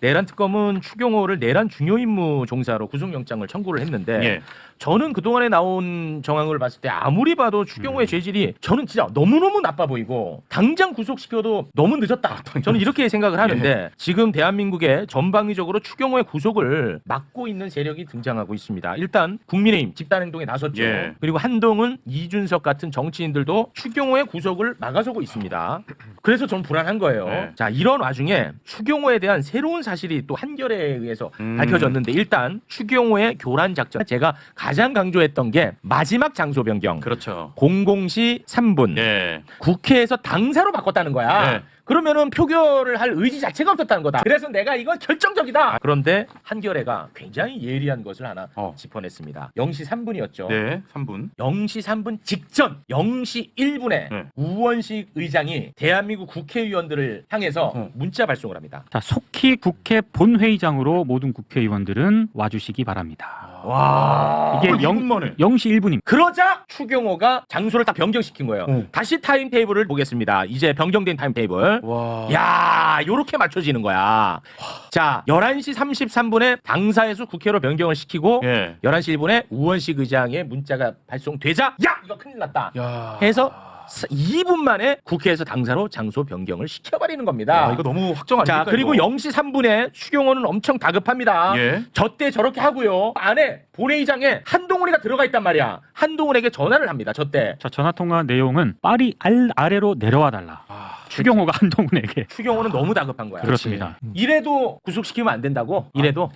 내란 특검은 추경호를 내란 중요 임무 종사로 구속영장을 청구를 했는데 예. 저는 그동안에 나온 정황을 봤을 때 아무리 봐도 추경호의 죄질이 저는 진짜 너무너무 나빠 보이고 당장 구속시켜도 너무 늦었다. 저는 이렇게 생각을 하는데 지금 대한민국에 전방위적으로 추경호의 구속을 막고 있는 세력이 등장하고 있습니다. 일단 국민의힘 집단행동에 나섰죠. 예. 그리고 한동훈, 이준석 같은 정치인들도 추경호의 구속을 막아서고 있습니다. 그래서 전 불안한 거예요. 네. 자 이런 와중에 추경호에 대한 새로운 사실이 또 한결에 의해서 음. 밝혀졌는데 일단 추경호의 교란 작전 제가 가장 강조했던 게 마지막 장소 변경 그렇죠. 공공시 3분 예. 국회에서 당사로 바꿨다는 거야. 네. 그러면은 표결을 할 의지 자체가 없었다는 거다. 그래서 내가 이건 결정적이다. 그런데 한겨레가 굉장히 예리한 것을 하나 어. 짚어냈습니다. 0시 3분이었죠. 네. 3분. 0시 3분 직전 0시 1분에 네. 우원식 의장이 대한민국 국회의원들을 향해서 어. 문자 발송을 합니다. 자, 속히 국회 본회의장으로 모든 국회의원들은 와주시기 바랍니다. 와 이게 어, 영, 이분 만에. 0시 1분입니다. 그러자 추경호가 장소를 딱 변경시킨 거예요. 어. 다시 타임 테이블을 보겠습니다. 이제 변경된 타임 테이블. 와. 야, 요렇게 맞춰지는 거야. 자, 11시 33분에 당사에서 국회로 변경을 시키고 예. 11시 1분에 우원식 의장의 문자가 발송되자 야, 이거 큰일 났다. 야. 해서 2분 만에 국회에서 당사로 장소 변경을 시켜버리는 겁니다. 아, 이거 너무 확정 아닙니까? 자, 그리고 이거? 0시 3분에 추경호는 엄청 다급합니다. 예. 저때 저렇게 하고요. 안에 본회의장에 한동훈이가 들어가 있단 말이야. 한동훈에게 전화를 합니다. 저때. 자, 전화 통화 내용은 빨리 알 아래로 내려와 달라. 아, 추경호가 한동훈에게 추경호는 너무 다급한 거야. 그렇습니다. 이래도 구속시키면 안 된다고? 이래도